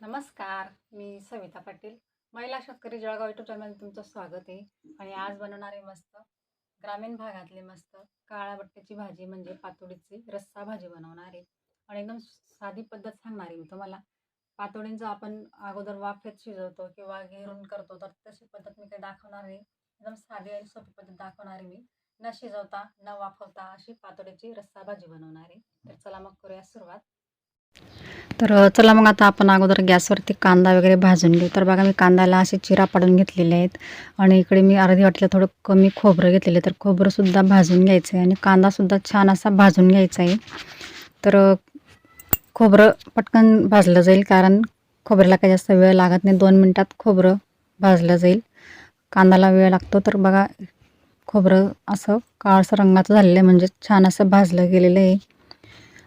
नमस्कार मी सविता पाटील. महिला शेतकरी जळगाव युट्यूब चॅनलमध्ये तुमचं स्वागत आहे. आणि आज बनवणारे मस्त ग्रामीण भागातले मस्त काळ्या बट्ट्याची भाजी म्हणजे पातोडीची रस्सा भाजी बनवणार आहे. आणि एकदम साधी पद्धत सांगणार आहे मी तुम्हाला. पातोडींचं आपण अगोदर वाफेत शिजवतो किंवा घेरून करतो तर तशी पद्धत मी काही दाखवणार नाही. एकदम साधी आणि सोपी पद्धत दाखवणार आहे मी. न शिजवता न वाफवता अशी पातोडीची रस्सा भाजी बनवणार आहे. तर चला मग करूया सुरुवात. तर चला मग आता आपण अगोदर गॅसवरती कांदा वगैरे भाजून घेऊ. तर बघा मी कांद्याला असे चिरा पाडून घेतलेले आहेत आणि इकडे मी अर्धी वाटीला थोडं कमी खोबरं घेतलेलं तर खोबरंसुद्धा भाजून घ्यायचं आहे आणि कांदासुद्धा छान असा भाजून घ्यायचा आहे. तर खोबरं पटकन भाजलं जाईल कारण खोबऱ्याला काही जास्त वेळ लागत नाही. दोन मिनटात खोबरं भाजलं जाईल. कांद्याला वेळ लागतो. तर बघा खोबरं असं काळसं रंगाचं झालेलं आहे. म्हणजे छान असं भाजलं गेलेलं आहे.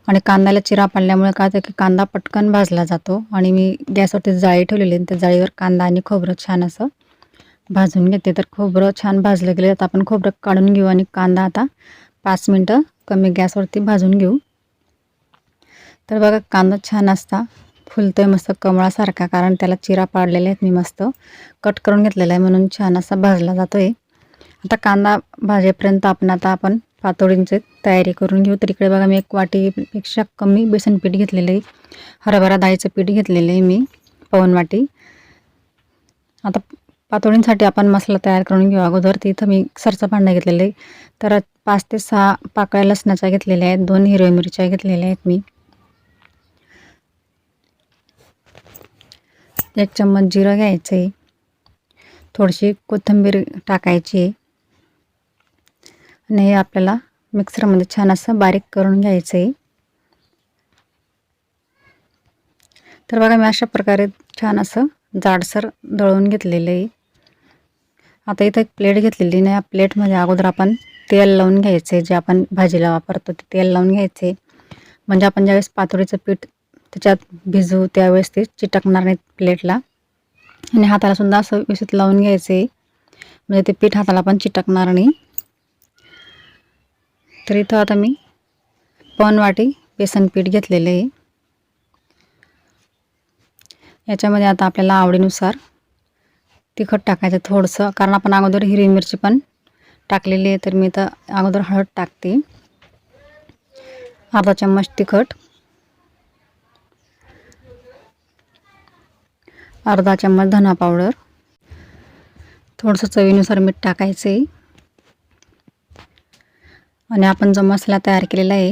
आणि कांद्याला चिरा पाडल्यामुळे काय होतं की कांदा पटकन भाजला जातो आणि मी गॅसवरती जाळी ठेवलेली आहे. त्या जाळीवर कांदा आणि खोबरं छान असं भाजून घेते. तर खोबरं छान भाजलं गेलं तर आपण खोबरं काढून घेऊ आणि कांदा आता पाच मिनटं कमी गॅसवरती भाजून घेऊ. तर बघा कांदा छान असता फुलतोय मस्त कमळासारखा कारण त्याला चिरा पाडलेले आहेत. मी मस्त कट करून घेतलेला आहे. म्हणून छान असा भाजला जातो आहे आता कांदा भाजेपर्यंत आपण आता आपण पातोळींचे तयारी करून घेऊ. तर इकडे बघा मी एक वाटीपेक्षा कमी बेसन पीठ घेतलेलं आहे. हरभरा डाळीचं पीठ घेतलेलं आहे मी पवन वाटी. आता पातोळींसाठी आपण मसाला तयार करून घेऊ. अगोदर तिथं मी सरचा पांडा घेतलेलं आहे. तर पाच ते सहा पाकळ्या लसणाच्या घेतलेल्या आहेत. दोन हिरव्या मिरच्या घेतलेल्या आहेत मी. एक चम्मच जिरं घ्यायचं आहे थोडीशी कोथिंबीर टाकायची आहे. आणि हे आपल्याला मिक्सरमध्ये छान असं बारीक करून घ्यायचं आहे. तर बघा मी अशा प्रकारे छान असं जाडसर दळून घेतलेलं आहे. आता इथं एक प्लेट घेतलेली नाही या प्लेटमध्ये अगोदर आपण तेल लावून घ्यायचं जे आपण भाजीला वापरतो ते तेल लावून घ्यायचे म्हणजे आपण ज्यावेळेस पातोडीचं पीठ त्याच्यात भिजू त्यावेळेस ते चिटकणार नाहीत प्लेटला. आणि हाताला सुद्धा असं व्यवस्थित लावून घ्यायचं आहे. म्हणजे ते पीठ हाताला पण चिटकणार नाही. तर इथं आता मी पाऊण वाटी बेसन पीठ घेतलेलं आहे. याच्यामध्ये आता आपल्याला आवडीनुसार तिखट टाकायचं थोडंसं कारण आपण अगोदर हिरवी मिरची पण टाकलेली आहे तर मी तर अगोदर हळद टाकते. अर्धा चम्मच तिखट. अर्धा चम्मच धना पावडर. थोडंसं चवीनुसार मीठ टाकायचं आहे आणि आपण जो मसाला तयार केलेला आहे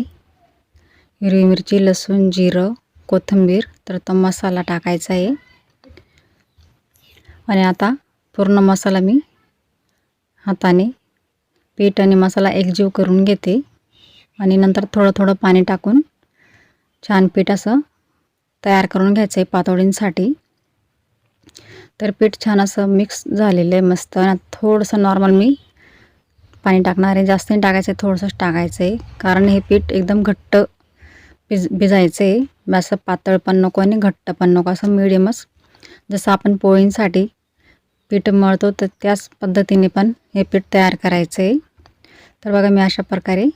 हिरवी मिरची लसूण जिरं कोथिंबीर तर तो मसाला टाकायचा आहे. आणि आता पूर्ण मसाला मी हाताने पीठ आणि मसाला एकजीव करून घेते. आणि नंतर थोडं थोडं पाणी टाकून छान पीठ असं तयार करून घ्यायचं आहे पातोळींसाठी. तर पीठ छान असं मिक्स झालेलं आहे मस्त. आणि थोडंसं नॉर्मल मी पाणी टाकणार आहे. जास्त नाही टाकायचं आहे थोडंसंच टाकायचं आहे कारण हे पीठ एकदम घट्ट भिज भिजायचं आहे असं पातळ पण नको आणि घट्ट पण नको. असं मिडियमच जसं आपण पोळींसाठी पीठ मळतो तर त्याच पद्धतीने पण हे पीठ तयार करायचं आहे तर बघा मी अशा प्रकारे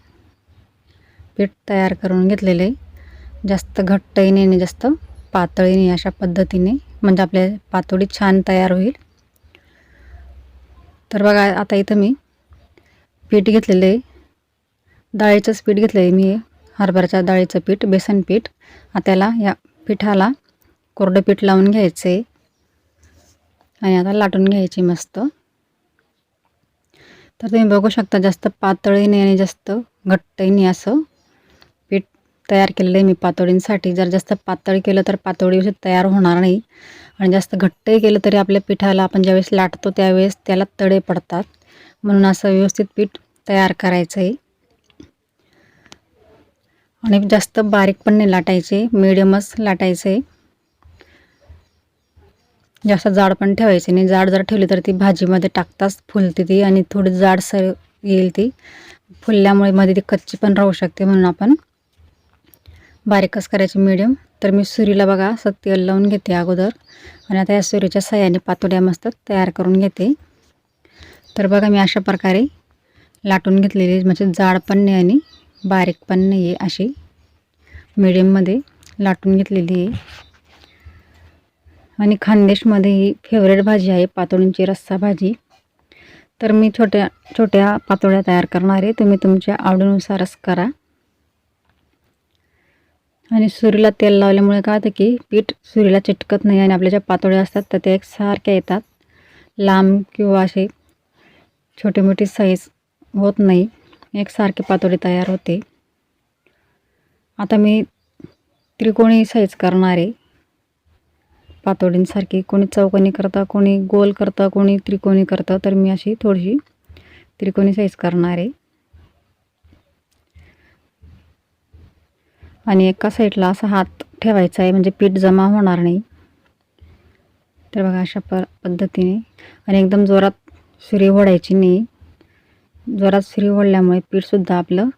पीठ तयार करून घेतलेलं आहे जास्त घट्टही नाही जास्त पातळी नाही अशा पद्धतीने. म्हणजे आपल्या पातोडी छान तयार होईल. तर बघा आता इथं मी पीठ घेतलेलं आहे. डाळीचंच पीठ घेतलं आहे मी. हरभऱ्याच्या डाळीचं पीठ बेसन पीठ. आता त्याला या पिठाला कोरडं पीठ लावून घ्यायचं आहे आणि आता लाटून घ्यायची मस्त. तर तुम्ही बघू शकता जास्त पातळही नाही आणि जास्त घट्टही नाही असं. पीठ तयार केलेलं आहे मी पातळींसाठी. जर जास्त पातळ केलं तर पातळी तयार होणार नाही. आणि जास्त घट्टही केलं तरी आपल्या पिठाला आपण ज्यावेळेस लाटतो त्यावेळेस त्याला तडे पडतात. म्हणून असं व्यवस्थित पीठ तयार करायचं आहे आणि जास्त बारीक पण नाही लाटायचे मिडियमच लाटायचे आहे जास्त जाड पण ठेवायचे नाही. जाड जर ठेवली तर ती भाजीमध्ये टाकताच फुलते ती आणि थोडी जाडसर येईल ती. फुलल्यामुळे मध्ये ती कच्ची पण राहू शकते म्हणून आपण बारीकच करायची मिडियम तर मी सुरीला बघा असं तेल लावून घेते अगोदर. आणि आता या सुरीच्या सहाय्याने पातोड्या मस्त तयार करून घेते. तर बघा मी अशा प्रकारे लाटून घेतलेली म्हणजे जाड पण नाही आणि बारीक पण नाही आहे अशी मिडियममध्ये लाटून घेतलेली आहे. आणि खानदेशमध्ये ही फेवरेट भाजी आहे पातोळींची रस्सा भाजी. तर मी छोट्या छोट्या पातोळ्या तयार करणार आहे. तुम्ही तुमच्या आवडीनुसारच करा. आणि सुरीला तेल लावल्यामुळे काय होतं की पीठ सुरीला चिटकत नाही आणि आपल्या ज्या पातोळ्या असतात तर त्या एकसारख्या येतात. लांब किंवा असे छोटे मोठी साईज होत नाही. एकसारखी पातोळी तयार होते. आता मी त्रिकोणी साईज करणार आहे. पातोडींसारखी कोणी चौकोनी करता कोणी गोल करतं कोणी त्रिकोणी करतं तर मी अशी थोडीशी त्रिकोणी साईज करणार आहे. आणि एका साईडला असा हात ठेवायचा आहे म्हणजे पीठ जमा होणार नाही. तर बघा अशा प पद्धतीने आणि एकदम जोरात सुरी ओढायची नाही. जोरात सुरी ओढल्यामुळे पीठसुद्धा आपलं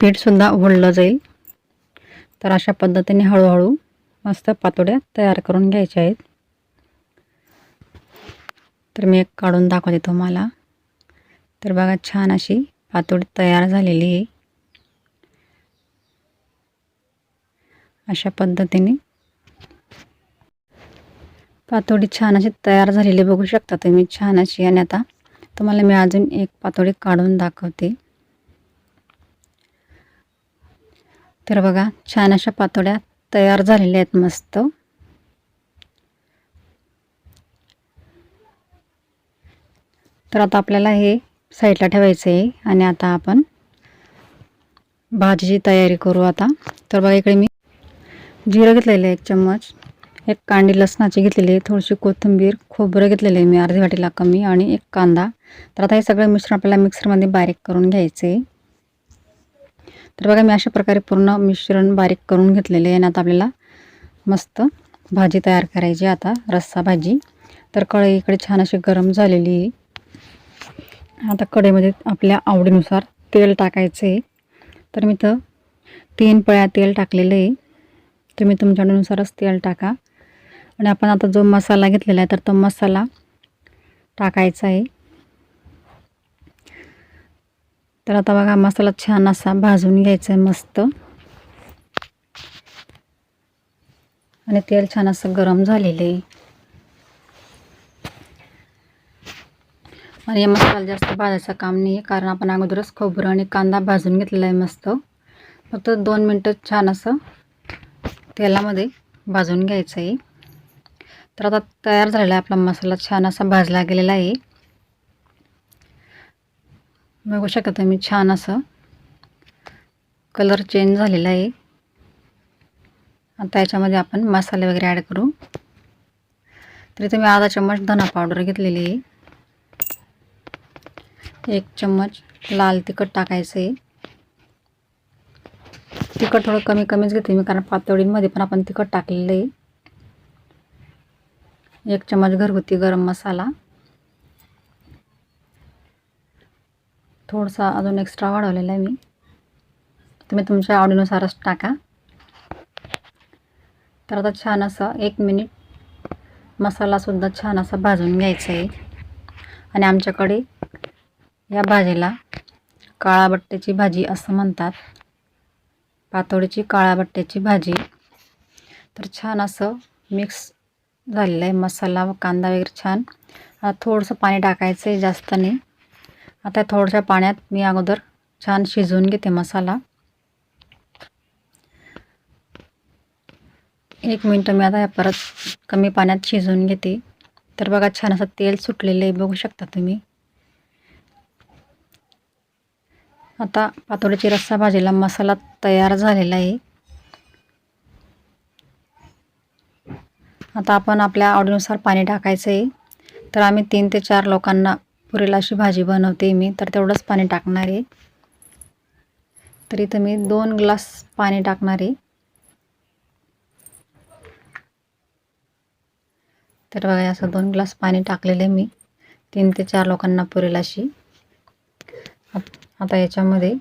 पीठसुद्धा ओढलं जाईल. तर अशा पद्धतीने हळूहळू मस्त पातोड्या तयार करून घ्यायच्या आहेत. तर मी एक काढून दाखवते तुम्हाला. तर बघा छान अशी पातोडी तयार झालेली आहे. अशा पद्धतीने पातोडी छान अशी तयार झालेली बघू शकता तुम्ही छान अशी आणि आता तुम्हाला मी अजून एक पातोळी काढून दाखवते. तर बघा छान अशा पातोळ्या तयार झालेल्या आहेत मस्त. तर आता आपल्याला हे साईडला ठेवायचं आहे आणि आता आपण भाजीची तयारी करू आता. तर बघा इकडे मी जिरं घेतलेलं आहे एक चम्मच एक कांडी लसणाची घेतलेली आहे थोडीशी कोथिंबीर खोबरं घेतलेलं आहे मी अर्धी वाटीला कमी आणि एक कांदा. तर आता हे सगळं मिश्रण आपल्याला मिक्सरमध्ये बारीक करून घ्यायचं. आहे तर बघा मी अशा प्रकारे पूर्ण मिश्रण बारीक करून घेतलेले आहे आणि आता आपल्याला मस्त भाजी तयार करायची आता रस्सा भाजी. तर कढई इकडे छान अशी गरम झालेली आहे. आता कढईमध्ये आपल्या आवडीनुसार तेल टाकायचं आहे. तर मी तर तीन पळ्या तेल टाकलेलं आहे. तुम्ही तुमच्या आवडीनुसारच तेल टाका. आणि आपण आता जो मसाला घेतलेला आहे तर तो मसाला टाकायचा आहे. तर आता बघा मसाला छान असा भाजून घ्यायचा आहे मस्त. आणि तेल छान असं गरम झालेलं आहे आणि या मसाला जास्त भाजायचं काम नाही आहे कारण आपण अगोदरच खोबरं आणि कांदा भाजून घेतलेला आहे मस्त. फक्त दोन मिनटं छान असं तेलामध्ये भाजून घ्यायचं आहे तर आता तयार झालेला आहे आपला मसाला छान असा भाजला गेलेला आहे. बघू शकता तुम्ही छान असं कलर चेंज झालेला आहे. आता याच्यामध्ये आपण मसाले वगैरे ॲड करू. तरी तुम्ही आधा चम्मच धना पावडर घेतलेली आहे. एक चम्मच लाल तिखट टाकायचं आहे. तिखट थोडं कमी कमीच घेते मी कारण पातळींमध्ये पण आपण तिखट टाकलेलं आहे. एक चम्मच घरगुती गरम मसाला. थोडासा अजून एक्स्ट्रा वाढवलेला आहे मी. तुम्ही तुमच्या आवडीनुसारच टाका. तर आता छान असं एक मिनिट मसालासुद्धा छान असा भाजून घ्यायचा आहे. आणि आमच्याकडे या भाजीला काळाबट्ट्याची भाजी असं म्हणतात. पातोडीची काळाबट्ट्याची भाजी. तर छान असं मिक्स झालेलं आहे. मसाला व कांदा वगैरे छान. थोडंसं पाणी टाकायचं आहे जास्त नाही. आता थोड्याशा पाण्यात मी अगोदर छान शिजवून घेते मसाला. एक मिनटं मी आता परत कमी पाण्यात शिजवून घेते. तर बघा छान असं तेल सुटलेलं आहे बघू शकता तुम्ही. आता पातोडीची रस्सा भाजीला मसाला तयार झालेला आहे. आता आपण आपल्या आवडीनुसार पाणी टाकायचं आहे तर आम्ही तीन ते चार लोकांना पुरेल अशी भाजी बनवते मी. तर तेवढंच पाणी टाकणार आहे. तर इथं मी दोन ग्लास पाणी टाकणार आहे. तर बघा असं दोन ग्लास पाणी टाकलेलं आहे मी. तीन ते चार लोकांना पुरेल अशी. आता याच्यामध्ये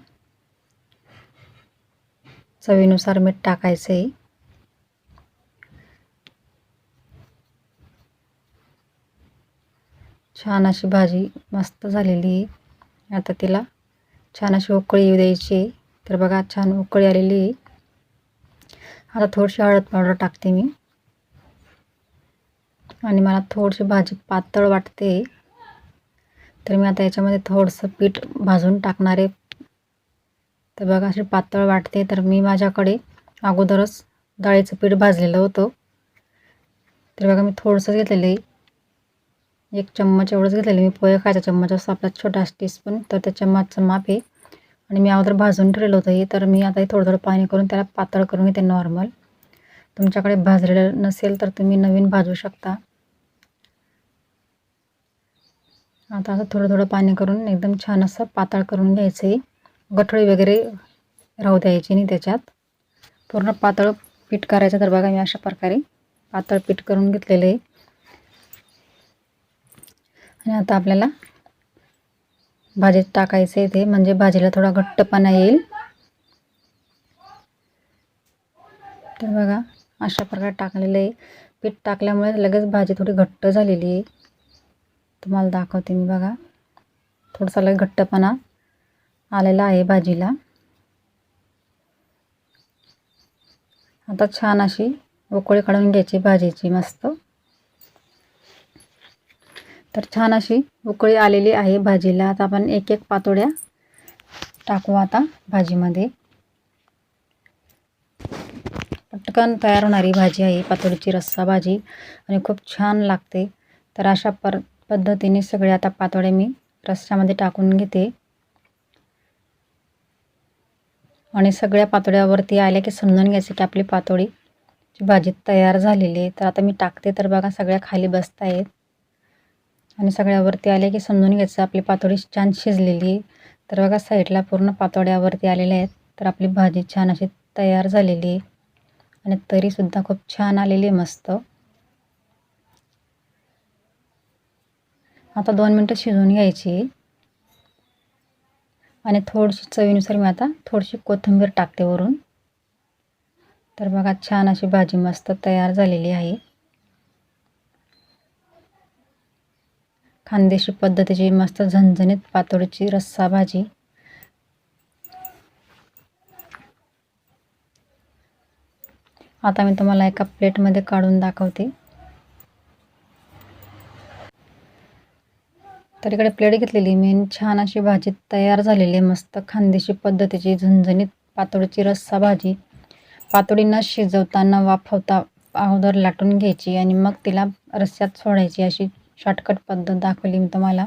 चवीनुसार मीठ टाकायचं आहे छान अशी भाजी मस्त झालेली आहे. आता तिला छान अशी उकळी येऊ द्यायची आहे. तर बघा छान उकळी आलेली आहे. आता थोडीशी हळद पावडर टाकते मी. आणि मला थोडीशी भाजी पातळ वाटते. तर मी आता याच्यामध्ये थोडंसं पीठ भाजून टाकणार आहे. तर बघा अशी पातळ वाटते. तर मी माझ्याकडे अगोदरच डाळीचं पीठ भाजलेलं होतं. तर बघा मी थोडंसं घेतलेलं आहे. एक चम्मच एवढंच घेतलेलं मी पोहे खायचा चम्मच असतो. आपला छोटा टीस्पून तर त्या चम्मचचं माप आहे. आणि मी अगोदर भाजून ठेवलेलं होतं हे. तर मी आता हे थोडं थोडं पाणी करून त्याला पातळ करून घेते नॉर्मल तुमच्याकडे भाजलेलं नसेल तर तुम्ही नवीन भाजू शकता. आता असं थोडं थोडं पाणी करून एकदम छान असं पातळ करून घ्यायचं आहे. गठळी वगैरे राहू द्यायची नाही त्याच्यात. पूर्ण पातळ पीठ करायचं तर बघा मी अशा प्रकारे पातळ पीठ करून घेतलेलं आहे. आणि आता आपल्याला भाजीत टाकायचं आहे ते म्हणजे भाजीला थोडा घट्टपणा येईल. तर बघा अशा प्रकारे टाकलेलं आहे. पीठ टाकल्यामुळे लगेच भाजी थोडी घट्ट झालेली आहे. तुम्हाला दाखवते मी बघा. थोडासा लगेच घट्टपणा आलेला आहे भाजीला. आता छान अशी उकळी काढून घ्यायची भाजीची मस्त. तर छान अशी उकळी आलेली आहे भाजीला. आता आपण एक एक पातोड्या टाकू आता भाजीमध्ये. पटकन तयार होणारी भाजी आहे पातोडीची रस्सा भाजी. आणि खूप छान लागते. तर अशा पर पद्धतीने सगळे आता पातोड्या मी रस्स्यामध्ये टाकून घेते. आणि सगळ्या पातोड्यावरती आल्या की समजून घ्यायचं की आपली पातोडी भाजी तयार झालेली आहे. तर आता मी टाकते. तर बघा सगळ्या खाली बसत आहेत आणि सगळ्यावरती आले की समजून घ्यायचं. आपली पातोडी छान शिजलेली. तर बघा साईडला पूर्ण पातोड्यावरती आलेल्या आहेत. तर आपली भाजी छान अशी तयार झालेली. आहे आणि तरीसुद्धा खूप छान आलेली आहे मस्त. आता दोन मिनटं शिजवून घ्यायची. आणि थोडीशी चवीनुसार मी आता थोडीशी कोथिंबीर टाकते वरून. तर बघा छान अशी भाजी मस्त तयार झालेली आहे. खानदेशी पद्धतीची मस्त झणझणीत पातोडीची रस्सा भाजी. आता मी तुम्हाला एका प्लेटमध्ये काढून दाखवते. तर इकडे प्लेट घेतलेली मी छान अशी भाजी तयार झालेली आहे मस्त खानदेशी पद्धतीची झणझणीत पातोडीची रस्सा भाजी. पातोडी न शिजवता न वाफवता अगोदर लाटून घ्यायची आणि मग तिला रस्स्यात सोडायची अशी शॉर्टकट पद्धत दाखवली मी तुम्हाला.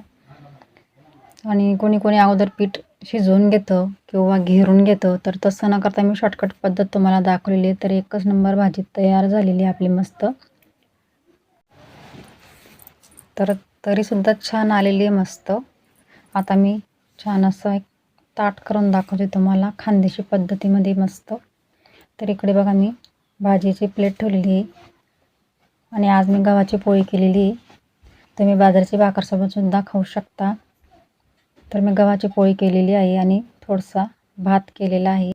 आणि कोणी कोणी अगोदर पीठ शिजवून घेतं किंवा घेरून घेतं तर तसं न करता मी शॉर्टकट पद्धत तुम्हाला दाखवलेली आहे. तर एकच नंबर भाजी तयार झालेली आहे आपली मस्त. तर तरीसुद्धा छान आलेली आहे मस्त. आता मी छान असं एक ताट करून दाखवते तुम्हाला खानदेशी पद्धतीमध्ये मस्त. तर इकडे बघा मी भाजीची प्लेट ठेवलेली आहे. आणि आज मी गव्हाची पोळी केलेली आहे. तुम्ही बाजारची भाकरसोबतसुद्धा खाऊ शकता. तर मी गव्हाची पोळी केलेली आहे आणि थोडासा भात केलेला आहे.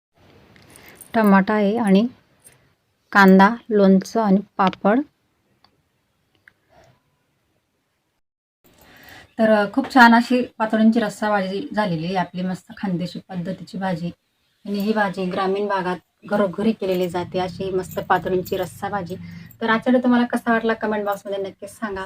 टमाटा आहे आणि कांदा लोणचं आणि पापड. तर खूप छान अशी पातळींची रस्सा भाजी झालेली आहे. आपली मस्त खानदेशी पद्धतीची भाजी. आणि ही भाजी ग्रामीण भागात घरोघरी केलेली जाते अशी मस्त पातळींची रस्सा भाजी. तर आचार्य तुम्हाला कसा वाटला? कमेंट बॉक्समध्ये नक्कीच सांगा.